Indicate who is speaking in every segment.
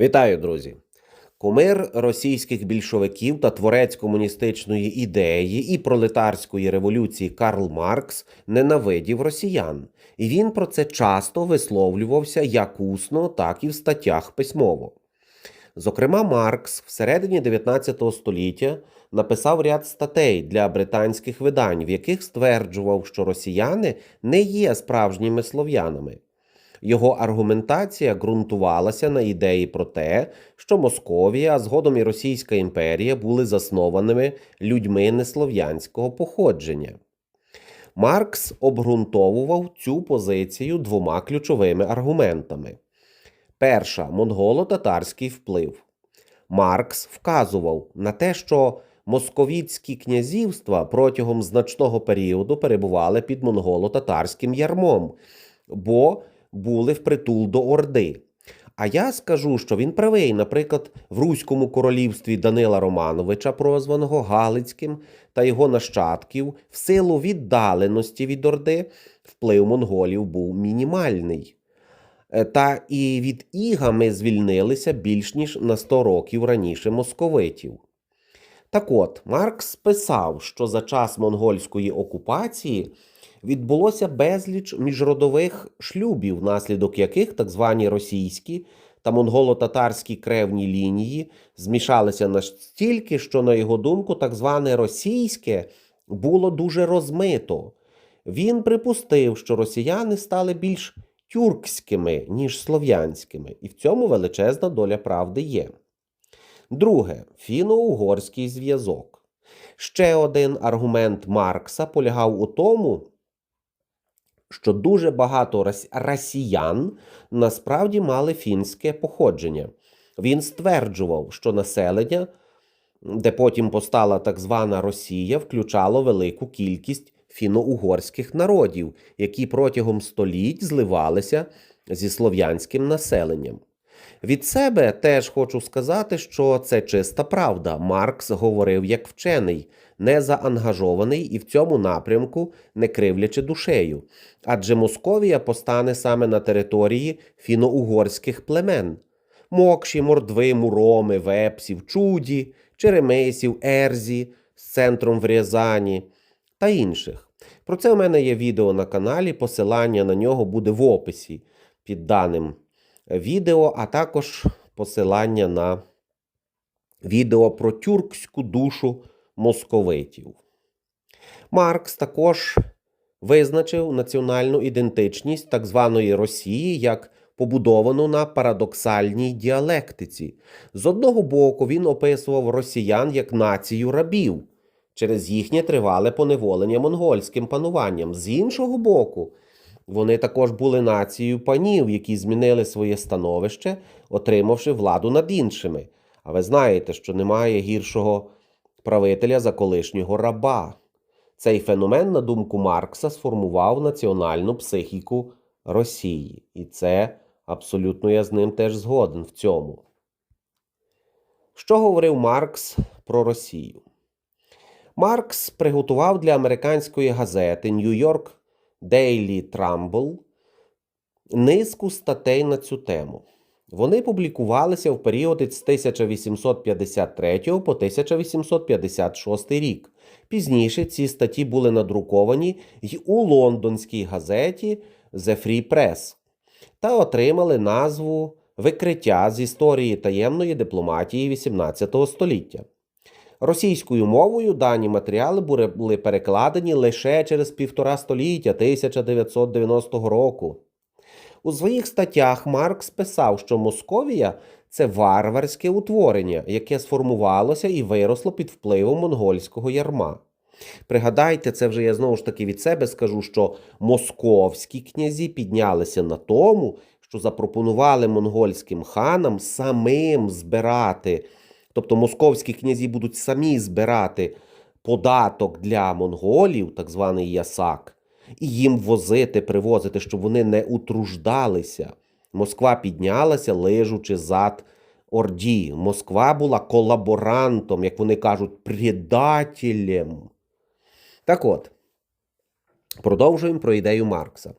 Speaker 1: Вітаю, друзі! Кумир російських більшовиків та творець комуністичної ідеї і пролетарської революції Карл Маркс ненавидів росіян, і він про це часто висловлювався як усно, так і в статтях письмово. Зокрема, Маркс всередині 19 століття написав ряд статей для британських видань, в яких стверджував, що росіяни не є справжніми слов'янами. Його аргументація ґрунтувалася на ідеї про те, що Московія, а згодом і Російська імперія були заснованими людьми неслов'янського походження. Маркс обґрунтовував цю позицію двома ключовими аргументами. Перша монголо-татарський вплив. Маркс вказував на те, що московіцькі князівства протягом значного періоду перебували під монголо-татарським ярмом, бо були впритул до Орди. А я скажу, що він правий, наприклад, в Руському королівстві Данила Романовича, прозваного Галицьким, та його нащадків, в силу віддаленості від Орди, вплив монголів був мінімальний. Е, Та і від Іга ми звільнилися більш ніж на 100 років раніше московитів. Так от, Маркс писав, що за час монгольської окупації відбулося безліч міжродових шлюбів, внаслідок яких так звані російські та монголо-татарські кревні лінії змішалися настільки, що, на його думку, так зване російське було дуже розмито. Він припустив, що росіяни стали більш тюркськими, ніж слов'янськими, і в цьому величезна доля правди є. Друге фіно-угорський зв'язок. Ще один аргумент Маркса полягав у тому, що дуже багато росіян насправді мали фінське походження. Він стверджував, що населення, де потім постала так звана Росія, включало велику кількість фіно-угорських народів, які протягом століть зливалися зі слов'янським населенням. Від себе теж хочу сказати, що це чиста правда. Маркс говорив як вчений, не заангажований і в цьому напрямку не кривлячи душею. Адже Московія постане саме на території фіно-угорських племен: Мокші, Мордви, Муроми, Вепсів, Чуді, Черемисів, Ерзі з центром в Рязані та інших. Про це у мене є відео на каналі, посилання на нього буде в описі під даним відео, а також посилання на відео про тюркську душу московитів. Маркс також визначив національну ідентичність так званої Росії як побудовану на парадоксальній діалектиці. З одного боку, він описував росіян як націю рабів через їхнє тривале поневолення монгольським пануванням. З іншого боку, вони також були нацією панів, які змінили своє становище, отримавши владу над іншими. А ви знаєте, що немає гіршого правителя за колишнього раба. Цей феномен, на думку Маркса, сформував національну психіку Росії. І це абсолютно я з ним теж згоден в цьому. Що говорив Маркс про Росію? Маркс приготував для американської газети York Daily Trumbull низку статей на цю тему. Вони публікувалися в період з 1853 по 1856 рік. Пізніше ці статті були надруковані й у лондонській газеті The Free Press та отримали назву Викриття з історії таємної дипломатії XVIII століття. Російською мовою дані матеріали були перекладені лише через півтора століття 1990 року. У своїх статтях Маркс писав, що Московія це варварське утворення, яке сформувалося і виросло під впливом монгольського ярма. Пригадайте, це вже я знову ж таки від себе скажу, що московські князі піднялися на тому, що запропонували монгольським ханам самим збирати, тобто московські князі будуть самі збирати податок для монголів, так званий ясак, і їм возити, привозити, щоб вони не утруждалися. Москва піднялася, лежучи зад Орді. Москва була колаборантом, як вони кажуть, предателем. Так от, продовжуємо про ідею Маркса.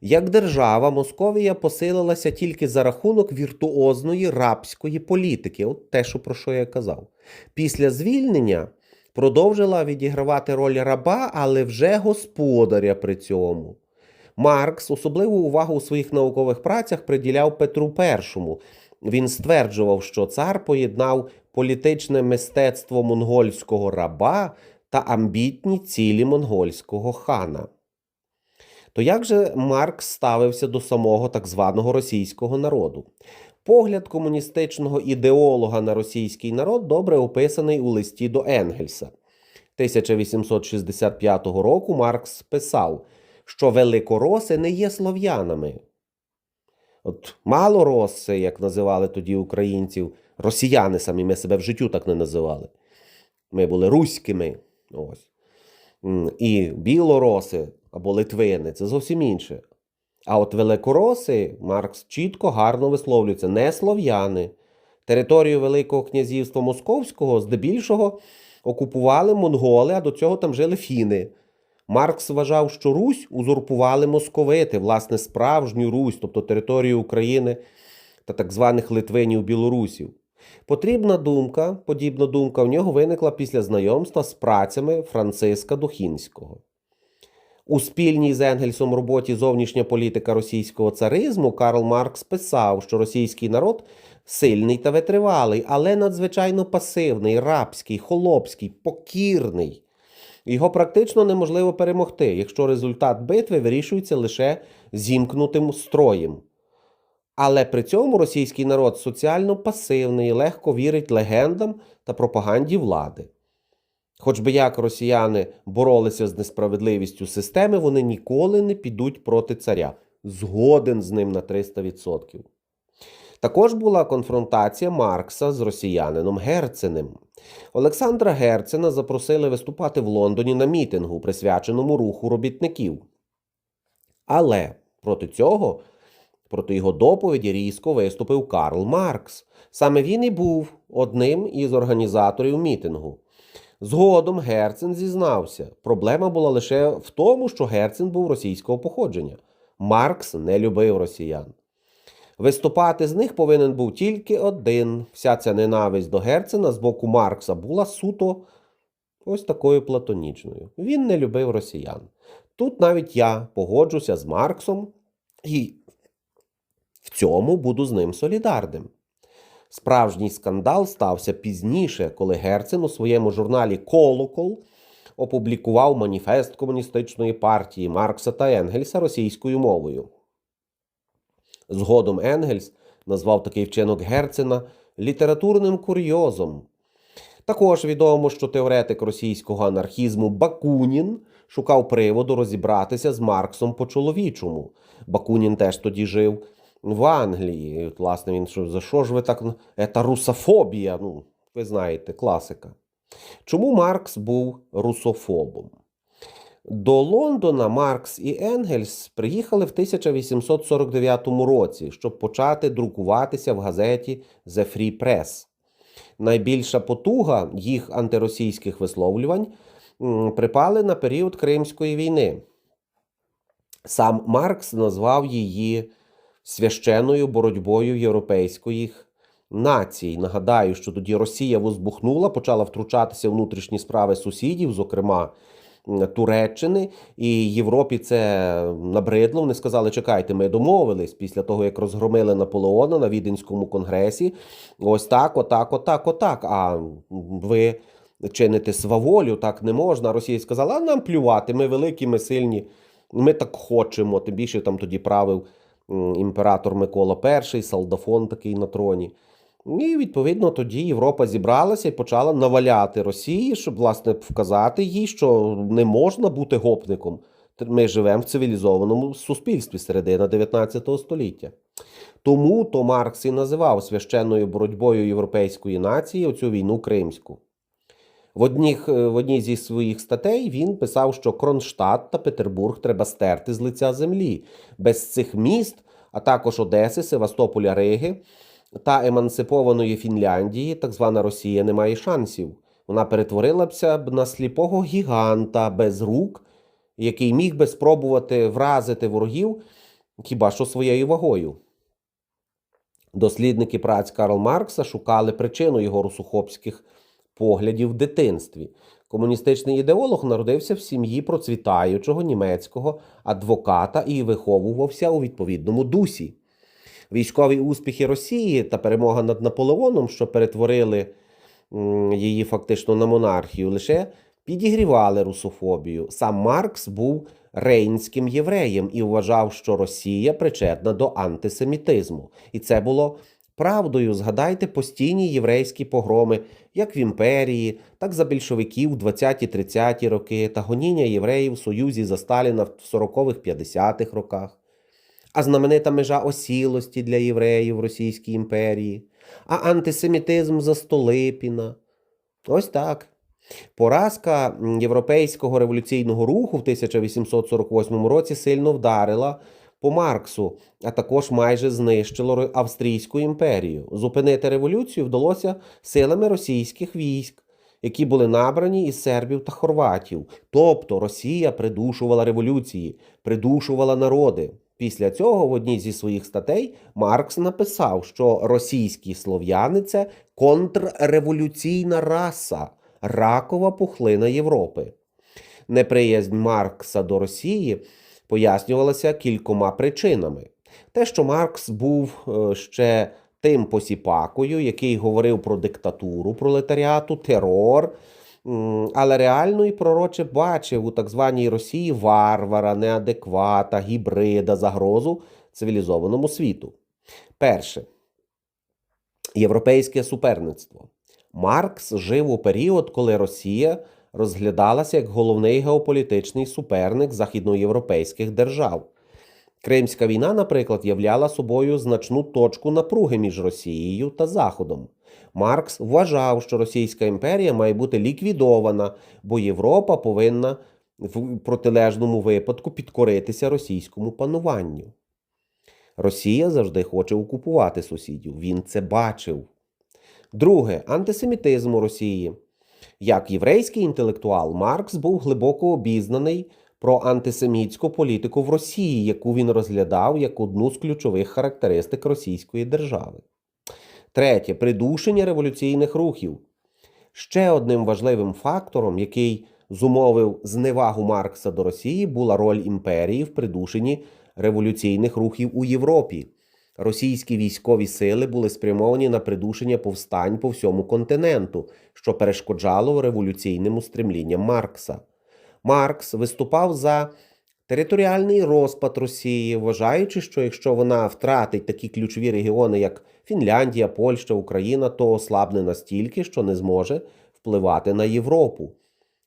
Speaker 1: Як держава, Московія посилилася тільки за рахунок віртуозної рабської політики, от те, що про що я казав. Після звільнення продовжила відігравати роль раба, але вже господаря при цьому. Маркс особливу увагу у своїх наукових працях приділяв Петру І. Він стверджував, що цар поєднав політичне мистецтво монгольського раба та амбітні цілі монгольського хана. То як же Маркс ставився до самого так званого російського народу? Погляд комуністичного ідеолога на російський народ добре описаний у листі до Енгельса. 1865 року Маркс писав, що великороси не є слов'янами. От малороси, як називали тоді українців, росіяни самі ми себе в життю так не називали. Ми були руськими. Ось. І білороси або литвини це зовсім інше. А от великороси Маркс чітко гарно висловлюється, не слов'яни. Територію Великого князівства Московського здебільшого окупували монголи, а до цього там жили фіни. Маркс вважав, що Русь узурпували московити, власне, справжню Русь, тобто територію України та так званих Литвинів білорусів. Потрібна думка, подібна думка в нього виникла після знайомства з працями Франциска Духінського. У спільній з Енгельсом роботі Зовнішня політика російського царизму Карл Маркс писав, що російський народ сильний та витривалий, але надзвичайно пасивний, рабський, холопський, покірний. Його практично неможливо перемогти, якщо результат битви вирішується лише зімкнутим строєм. Але при цьому російський народ соціально пасивний, легко вірить легендам та пропаганді влади. Хоч би як росіяни боролися з несправедливістю системи, вони ніколи не підуть проти царя. Згоден з ним на 300%. Також була конфронтація Маркса з росіянином Герценем. Олександра Герцена запросили виступати в Лондоні на мітингу, присвяченому руху робітників. Але проти цього, проти його доповіді, різко виступив Карл Маркс. Саме він і був одним із організаторів мітингу. Згодом Герцен зізнався, проблема була лише в тому, що Герцен був російського походження. Маркс не любив росіян. Виступати з них повинен був тільки один. Вся ця ненависть до Герцена з боку Маркса була суто ось такою платонічною. Він не любив росіян. Тут навіть я погоджуся з Марксом і в цьому буду з ним солідарним. Справжній скандал стався пізніше, коли Герцен у своєму журналі Колокол опублікував маніфест комуністичної партії Маркса та Енгельса російською мовою. Згодом Енгельс назвав такий вчинок Герцена літературним курйозом. Також відомо, що теоретик російського анархізму Бакунін шукав приводу розібратися з Марксом по-чоловічому. Бакунін теж тоді жив в Англії. От, власне, він що, за що ж ви так. Це русофобія. Ну, ви знаєте, класика. Чому Маркс був русофобом? До Лондона Маркс і Енгельс приїхали в 1849 році, щоб почати друкуватися в газеті The Free Press. Найбільша потуга їх антиросійських висловлювань припали на період Кримської війни. Сам Маркс назвав її священною боротьбою європейських націй. Нагадаю, що тоді Росія возбухнула, почала втручатися в внутрішні справи сусідів, зокрема Туреччини, і Європі це набридло. Вони сказали: чекайте, ми домовились після того, як розгромили Наполеона на Віденському конгресі. Ось так, отак, отак, отак. А ви чините сваволю, так не можна. Росія сказала, а нам плювати, ми великі, ми сильні, ми так хочемо. Тим більше там тоді правив імператор Микола І, Салдафон такий на троні. І відповідно тоді Європа зібралася і почала наваляти Росії, щоб власне вказати їй, що не можна бути гопником. Ми живемо в цивілізованому суспільстві середина 19 століття. Тому то Маркс і називав священною боротьбою європейської нації оцю війну кримську. В, одніх, е, в одній зі своїх статей він писав, що Кронштадт та Петербург треба стерти з лиця землі. Без цих міст, а також Одеси, Севастополя, Риги та емансипованої Фінляндії, так звана Росія, не має шансів. Вона перетворилася б на сліпого гіганта без рук, який міг би спробувати вразити ворогів хіба що своєю вагою. Дослідники праць Карл Маркса шукали причину його русохопських поглядів в дитинстві. Комуністичний ідеолог народився в сім'ї процвітаючого німецького адвоката і виховувався у відповідному дусі. Військові успіхи Росії та перемога над Наполеоном, що перетворили її фактично на монархію, лише підігрівали русофобію. Сам Маркс був рейнським євреєм і вважав, що Росія причетна до антисемітизму. І це було правдою. Згадайте постійні єврейські погроми, як в імперії, так за більшовиків в 20-30 роки, та гоніння євреїв в Союзі за Сталіна в 40-х 50-х роках. А знаменита межа осілості для євреїв в Російській імперії, а антисемітизм за Столипіна. Ось так. Поразка європейського революційного руху в 1848 році сильно вдарила по Марксу, а також майже знищило Австрійську імперію. Зупинити революцію вдалося силами російських військ, які були набрані із сербів та хорватів. Тобто Росія придушувала революції, придушувала народи. Після цього в одній зі своїх статей Маркс написав, що російські слов'яни це контрреволюційна раса, ракова пухлина Європи. Неприязнь Маркса до Росії пояснювалася кількома причинами. Те, що Маркс був е, ще тим посіпакою, який говорив про диктатуру пролетаріату, терор, але реально і пророче бачив у так званій Росії варвара, неадеквата, гібрида, загрозу цивілізованому світу. Перше. Європейське суперництво. Маркс жив у період, коли Росія розглядалася як головний геополітичний суперник західноєвропейських держав. Кримська війна, наприклад, являла собою значну точку напруги між Росією та Заходом. Маркс вважав, що Російська імперія має бути ліквідована, бо Європа повинна в протилежному випадку підкоритися російському пануванню. Росія завжди хоче окупувати сусідів. Він це бачив. Друге, антисемітизм у Росії. Як єврейський інтелектуал, Маркс був глибоко обізнаний про антисемітську політику в Росії, яку він розглядав як одну з ключових характеристик російської держави. Третє придушення революційних рухів. Ще одним важливим фактором, який зумовив зневагу Маркса до Росії, була роль імперії в придушенні революційних рухів у Європі. Російські військові сили були спрямовані на придушення повстань по всьому континенту, що перешкоджало революційним устремлінням Маркса. Маркс виступав за територіальний розпад Росії, вважаючи, що якщо вона втратить такі ключові регіони, як Фінляндія, Польща, Україна, то ослабне настільки, що не зможе впливати на Європу.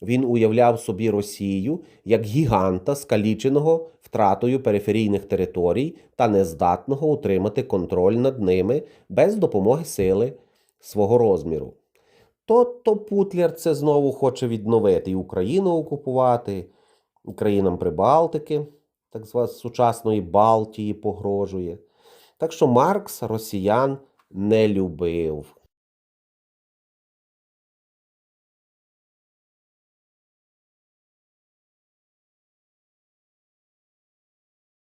Speaker 1: Він уявляв собі Росію як гіганта, скаліченого втратою периферійних територій та нездатного утримати контроль над ними без допомоги сили свого розміру. То-то Путлер це знову хоче відновити і Україну окупувати, і країнам Прибалтики, так званої сучасної Балтії, погрожує. Так що Маркс росіян не любив.